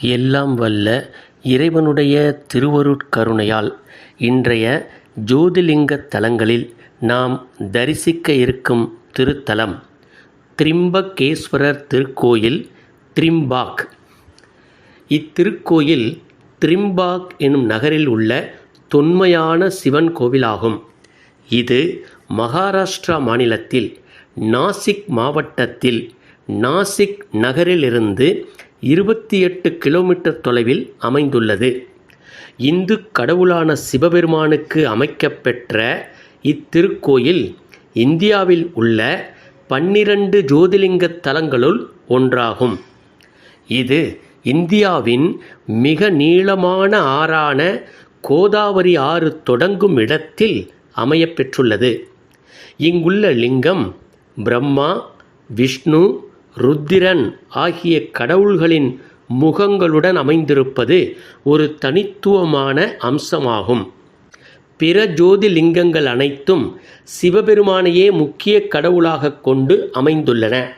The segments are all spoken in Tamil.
எல்லாம் வல்ல இறைவனுடைய திருவருட்கருணையால் இன்றைய ஜோதிலிங்க தலங்களில் நாம் தரிசிக்க இருக்கும் திருத்தலம் திரிம்பகேஸ்வரர் திருக்கோயில் திரிம்பாக். இத்திருக்கோயில் திரிம்பாக் எனும் நகரில் உள்ள தொன்மையான சிவன் கோவிலாகும். இது மகாராஷ்டிரா மாநிலத்தில் நாசிக் மாவட்டத்தில் நாசிக் நகரிலிருந்து இருபத்தி எட்டு கிலோமீட்டர் தொலைவில் அமைந்துள்ளது. இந்து கடவுளான சிவபெருமானுக்கு அமைக்கப்பெற்ற இத்திருக்கோயில் இந்தியாவில் உள்ள பன்னிரண்டு ஜோதிலிங்க தலங்களுள் ஒன்றாகும். இது இந்தியாவின் மிக நீளமான ஆறான கோதாவரி ஆறு தொடங்கும் இடத்தில் அமையப்பெற்றுள்ளது இங்குள்ள லிங்கம் பிரம்மா விஷ்ணு ருத்திரன் ஆகிய கடவுள்களின் முகங்களுடன் அமைந்திருப்பது ஒரு தனித்துவமான அம்சமாகும். பிற ஜோதிலிங்கங்கள் அனைத்தும் சிவபெருமானையே முக்கிய கடவுளாக கொண்டு அமைந்துள்ளன.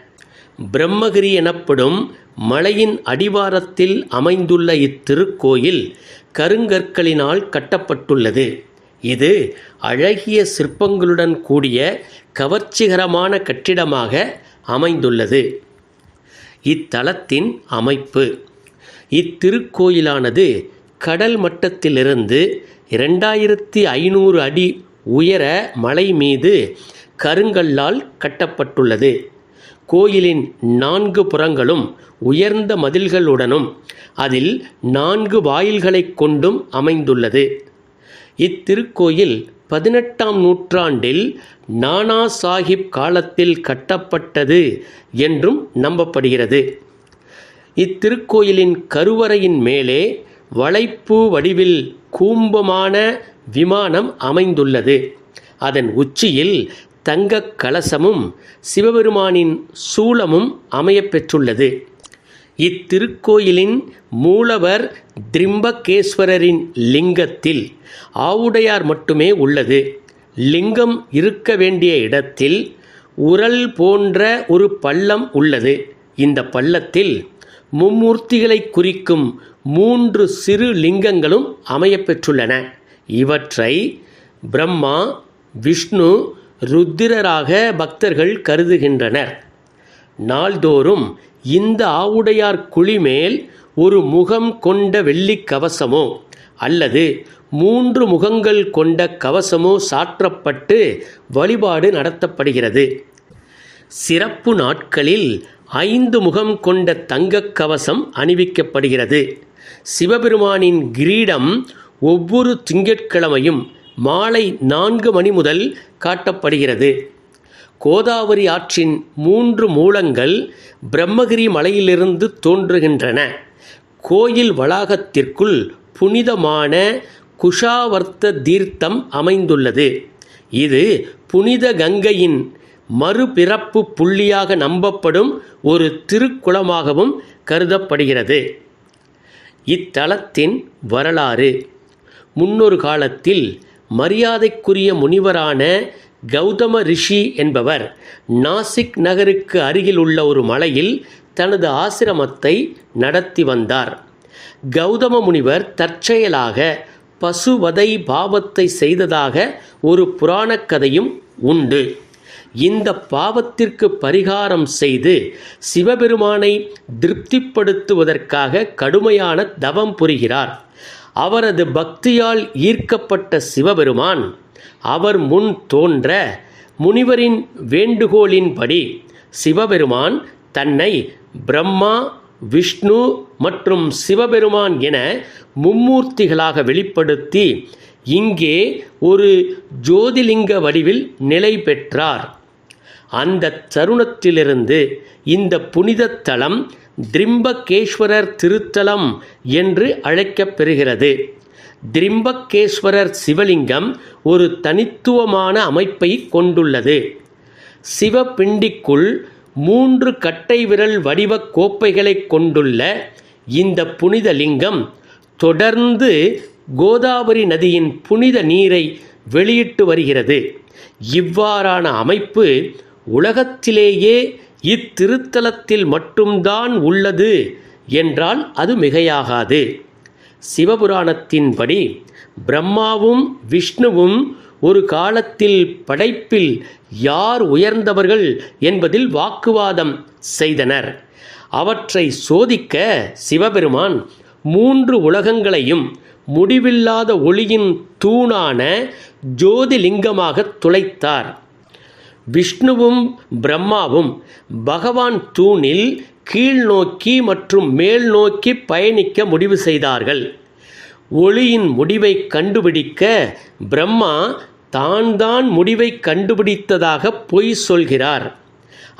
பிரம்மகிரி எனப்படும் மலையின் அடிவாரத்தில் அமைந்துள்ள இத்திருக்கோயில் கருங்கற்களினால் கட்டப்பட்டுள்ளது. இது அழகிய சிற்பங்களுடன் கூடிய கவர்ச்சிகரமான கட்டிடமாக அமைந்துள்ளது. இத்தலத்தின் அமைப்பு. இத்திருக்கோயிலானது கடல் மட்டத்திலிருந்து இரண்டாயிரத்தி ஐநூறு அடி உயர மலை மீது கருங்கல்லால் கட்டப்பட்டுள்ளது. கோயிலின் நான்கு புறங்களும் உயர்ந்த மதில்களுடனும் அதில் நான்கு வாயில்களைக் கொண்டும் அமைந்துள்ளது. இத்திருக்கோயில் பதினெட்டாம் நூற்றாண்டில் நானா சாஹிப் காலத்தில் கட்டப்பட்டது என்றும் நம்பப்படுகிறது. இத்திருக்கோயிலின் கருவறையின் மேலே வளைப்பு வடிவில் கூம்பமான விமானம் அமைந்துள்ளது. அதன் உச்சியில் தங்கக் கலசமும் சிவபெருமானின் சூலமும் அமையப்பெற்றுள்ளது இத்திருக்கோயிலின் மூலவர் திரிம்பகேஸ்வரரின் லிங்கத்தில் ஆவுடையார் மட்டுமே உள்ளது. லிங்கம் இருக்க வேண்டிய இடத்தில் உரல் போன்ற ஒரு பள்ளம் உள்ளது. இந்த பள்ளத்தில் மும்மூர்த்திகளை குறிக்கும் மூன்று சிறு லிங்கங்களும் அமையப்பெற்றுள்ளன இவற்றை பிரம்மா விஷ்ணு ருத்திரராக பக்தர்கள் கருதுகின்றனர். நாள்தோறும் இந்த ஆவுடையார் குழிமேல் ஒரு முகம் கொண்ட வெள்ளிக் கவசமோ அல்லது மூன்று முகங்கள் கொண்ட கவசமோ சாற்றப்பட்டு வழிபாடு நடத்தப்படுகிறது. சிறப்பு நாட்களில் ஐந்து முகம் கொண்ட தங்கக் கவசம் அணிவிக்கப்படுகிறது. சிவபெருமானின் கிரீடம் ஒவ்வொரு திங்கட்கிழமையும் மாலை நான்கு மணி முதல் காட்டப்படுகிறது. கோதாவரி ஆற்றின் மூன்று மூலங்கள் பிரம்மகிரி மலையிலிருந்து தோன்றுகின்றன. கோயில் வளாகத்திற்குள் புனிதமான குஷாவர்த்த தீர்த்தம் அமைந்துள்ளது. இது புனித கங்கையின் மறுபிறப்பு புள்ளியாக நம்பப்படும் ஒரு திருக்குளமாகவும் கருதப்படுகிறது. இத்தலத்தின் வரலாறு. முன்னொரு காலத்தில் மரியாதைக்குரிய முனிவரான கௌதம ரிஷி என்பவர் நாசிக் நகருக்கு அருகில் உள்ள ஒரு மலையில் தனது ஆசிரமத்தை நடத்தி வந்தார். கௌதம முனிவர் தற்செயலாக பசுவதை பாவத்தை செய்ததாக ஒரு புராணக் கதையும் உண்டு. இந்த பாவத்திற்கு பரிகாரம் செய்து சிவபெருமானை திருப்திப்படுத்துவதற்காக கடுமையான தவம் புரிகிறார். அவரது பக்தியால் ஈர்க்கப்பட்ட சிவபெருமான் அவர் முன் தோன்ற முனிவரின் வேண்டுகோளின்படி சிவபெருமான் தன்னை பிரம்மா விஷ்ணு மற்றும் சிவபெருமான் என மும்மூர்த்திகளாக வெளிப்படுத்தி இங்கே ஒரு ஜோதிலிங்க வடிவில் நிலை பெற்றார். அந்த தருணத்திலிருந்து இந்த புனித தலம் திரிம்பகேஸ்வரர் திருத்தலம் என்று அழைக்கப்பெறுகிறது திரிம்பக்கேஸ்வரர் சிவலிங்கம் ஒரு தனித்துவமான அமைப்பை கொண்டுள்ளது. சிவபிண்டிக்குள் மூன்று கட்டை விரல் வடிவ கோப்பைகளை கொண்டுள்ள இந்த புனித லிங்கம் தொடர்ந்து கோதாவரி நதியின் புனித நீரை வெளியிட்டு வருகிறது. இவ்வாறான அமைப்பு உலகத்திலேயே இத்திருத்தலத்தில் மட்டும்தான் உள்ளது என்றால் அது மிகையாகாது. சிவபுராணத்தின்படி பிரம்மாவும் விஷ்ணுவும் ஒரு காலத்தில் படைப்பில் யார் உயர்ந்தவர்கள் என்பதில் வாக்குவாதம் செய்தனர். அவற்றை சோதிக்க சிவபெருமான் மூன்று உலகங்களையும் முடிவில்லாத ஒளியின் தூணான ஜோதிலிங்கமாக துளைத்தார். விஷ்ணுவும் பிரம்மாவும் பகவான் தூணில் கீழ் நோக்கி மற்றும் மேல் நோக்கி பயணிக்க முடிவு செய்தார்கள். ஒளியின் முடிவை கண்டுபிடிக்க பிரம்மா தான் தான் முடிவை கண்டுபிடித்ததாக பொய் சொல்கிறார்.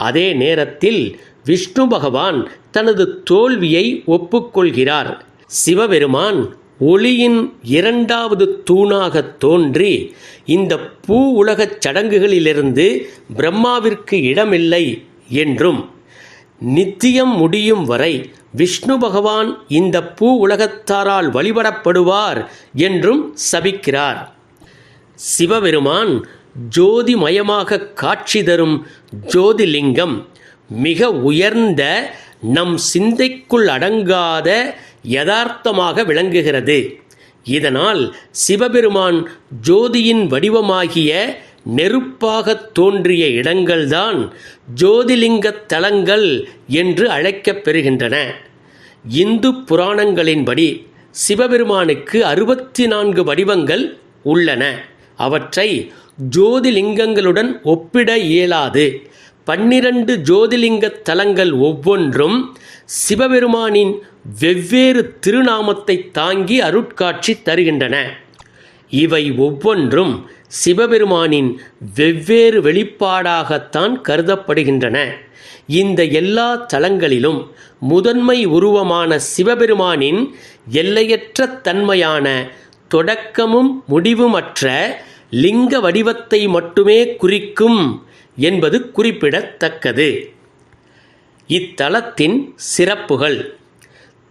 அதே நேரத்தில் விஷ்ணு பகவான் தனது தோல்வியை ஒப்புக்கொள்கிறார். சிவபெருமான் ஒளியின் இரண்டாவது தூணாக தோன்றி இந்த பூ உலகச் சடங்குகளிலிருந்து பிரம்மாவிற்கு இடமில்லை என்றும் நித்தியம் முடியும் வரை விஷ்ணு பகவான் இந்த பூ உலகத்தாரால் வழிபடப்படுவார் என்றும் சபிக்கிறார். சிவபெருமான் ஜோதிமயமாக காட்சி தரும் ஜோதிலிங்கம் மிக உயர்ந்த நம் சிந்தைக்குள் அடங்காத யதார்த்தமாக விளங்குகிறது. இதனால் சிவபெருமான் ஜோதியின் வடிவமாகிய நெருப்பாக தோன்றிய இடங்கள்தான் ஜோதிலிங்க தலங்கள் என்று அழைக்கப் பெறுகின்றன. இந்து புராணங்களின்படி சிவபெருமானுக்கு அறுபத்தி நான்கு வடிவங்கள் உள்ளன. அவற்றை ஜோதிலிங்கங்களுடன் ஒப்பிட இயலாது. பன்னிரண்டு ஜோதிலிங்க தலங்கள் ஒவ்வொன்றும் சிவபெருமானின் வெவ்வேறு திருநாமத்தை தாங்கி அருட்காட்சி தருகின்றன. இவை ஒவ்வொன்றும் சிவபெருமானின் வெவ்வேறு வெளிப்பாடாகத்தான் கருதப்படுகின்றன. இந்த எல்லா தலங்களிலும் முதன்மை உருவமான சிவபெருமானின் எல்லையற்ற தன்மையான தொடக்கமும் முடிவுமற்ற லிங்க வடிவத்தை மட்டுமே குறிக்கும் என்பது குறிப்பிடத்தக்கது. இத்தலத்தின் சிறப்புகள்.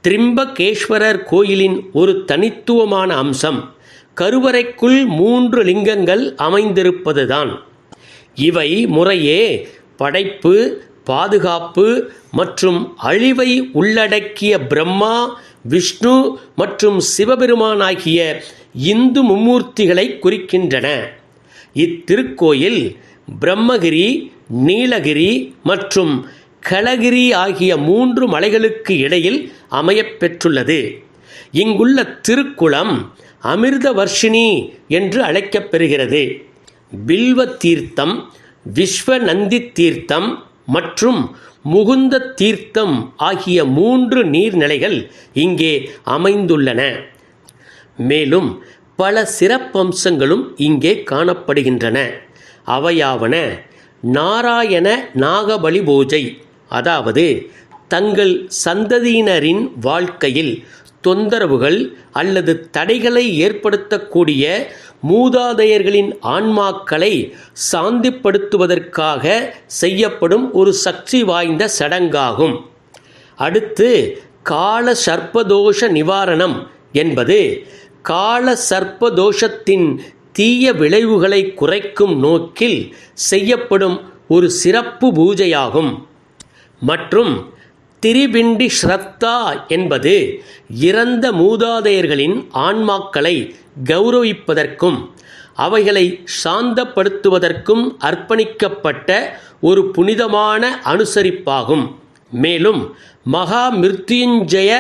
திரிம்பகேஸ்வரர் கோயிலின் ஒரு தனித்துவமான அம்சம். கருவறைக்குள் மூன்று லிங்கங்கள் அமைந்திருப்பதுதான். இவை முறையே படைப்பு பாதுகாப்பு மற்றும் அழிவை உள்ளடக்கிய பிரம்மா விஷ்ணு மற்றும் சிவபெருமான் ஆகிய இந்து மும்மூர்த்திகளை குறிக்கின்றன. இத்திருக்கோயில் பிரம்மகிரி நீலகிரி மற்றும் களகிரி ஆகிய மூன்று மலைகளுக்கு இடையில் அமையப்பெற்றுள்ளது இங்குள்ள திருக்குளம் அமிர்தவர்ஷினி என்று அழைக்கப்பெறுகிறது. பில்வ தீர்த்தம் விஸ்வநந்தி தீர்த்தம் மற்றும் முகுந்த தீர்த்தம் ஆகிய மூன்று நீர்நிலைகள் இங்கே அமைந்துள்ளன. மேலும் பல சிறப்பம்சங்களும் இங்கே காணப்படுகின்றன. அவையாவன நாராயண நாகபலி பூஜை அதாவது தங்கள் சந்ததியினரின் வாழ்க்கையில் தொந்தரவுகள் அல்லது தடைகளை ஏற்படுத்தக்கூடிய மூதாதையர்களின் ஆன்மாக்களை சாந்திப்படுத்துவதற்காக செய்யப்படும் ஒரு சக்தி வாய்ந்த சடங்காகும். அடுத்து கால சர்ப்பதோஷ நிவாரணம் என்பது கால சர்ப்பதோஷத்தின் தீய விளைவுகளை குறைக்கும் நோக்கில் செய்யப்படும் ஒரு சிறப்பு பூஜையாகும். மற்றும் திரிபிண்டி ஸ்ரத்தா என்பது இறந்த மூதாதையர்களின் ஆன்மாக்களை கௌரவிப்பதற்கும் அவைகளை சாந்தப்படுத்துவதற்கும் அர்ப்பணிக்கப்பட்ட ஒரு புனிதமான அனுசரிப்பாகும். மேலும் மகா மிருத்யுஞ்சய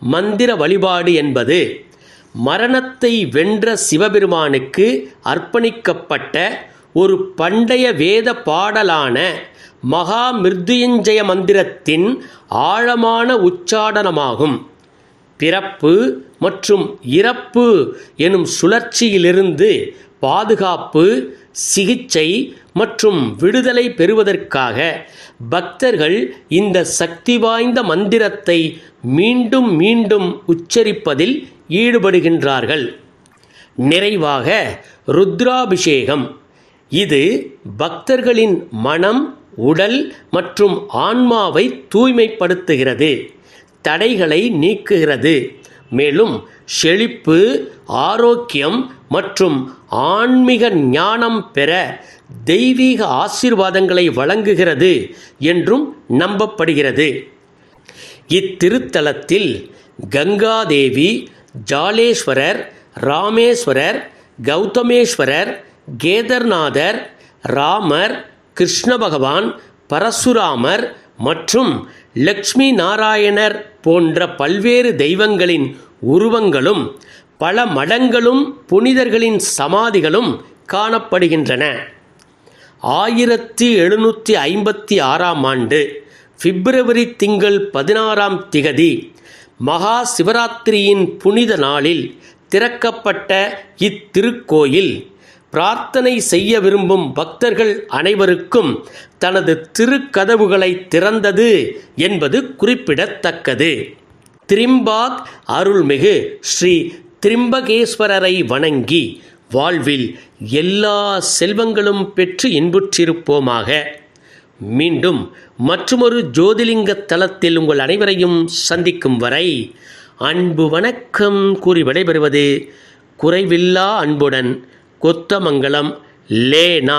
மந்திர வழிபாடு என்பது மரணத்தை வென்ற சிவபெருமானுக்கு அர்ப்பணிக்கப்பட்ட ஒரு பண்டைய வேத பாடலான மகா மிருத்யுஞ்சய மந்திரத்தின் ஆழமான உச்சாடனமாகும். பிறப்பு மற்றும் இறப்பு எனும் சுழற்சியிலிருந்து பாதுகாப்பு சிகிச்சை மற்றும் விடுதலை பெறுவதற்காக பக்தர்கள் இந்த சக்தி வாய்ந்த மந்திரத்தை மீண்டும் மீண்டும் உச்சரிப்பதில் ஈடுபடுகின்றார்கள். நிறைவாக ருத்ராபிஷேகம். இது பக்தர்களின் மனம் உடல் மற்றும் ஆன்மாவை தூய்மைப்படுத்துகிறது தடைகளை நீக்குகிறது. மேலும் செழிப்பு ஆரோக்கியம் மற்றும் ஆன்மீக ஞானம் பெற தெய்வீக ஆசீர்வாதங்களை வழங்குகிறது என்றும் நம்பப்படுகிறது. இத்திருத்தலத்தில் கங்காதேவி ஜாலேஸ்வரர் ராமேஸ்வரர் கௌதமேஸ்வரர் கேதர்நாதர் ராமர் கிருஷ்ண பகவான் பரசுராமர் மற்றும் லக்ஷ்மி நாராயணர் போன்ற பல்வேறு தெய்வங்களின் உருவங்களும் பல மடங்களும் புனிதர்களின் சமாதிகளும் காணப்படுகின்றன. ஆயிரத்தி எழுநூற்றி ஐம்பத்தி ஆறாம் ஆண்டு பிப்ரவரி திங்கள் பதினாறாம் திகதி மகா சிவராத்திரியின் புனித நாளில் திறக்கப்பட்ட இத்திருக்கோயில். பிரார்த்தனை செய்ய விரும்பும் பக்தர்கள் அனைவருக்கும் தனது திருக்கதவுகளை திறந்தது என்பது குறிப்பிடத்தக்கது. திரிம்பாக் அருள்மிகு ஸ்ரீ திரிம்பகேஸ்வரரை வணங்கி வாழ்வில் எல்லா செல்வங்களும் பெற்று இன்புற்றிருப்போமாக. மீண்டும் மற்றுமொரு ஜோதிலிங்க தலத்தில் உங்கள் அனைவரையும் சந்திக்கும் வரை அன்பு வணக்கம் கூறி விடைபெறுவது குறைவில்லா அன்புடன் கொத்தமங்கலம் லேனா.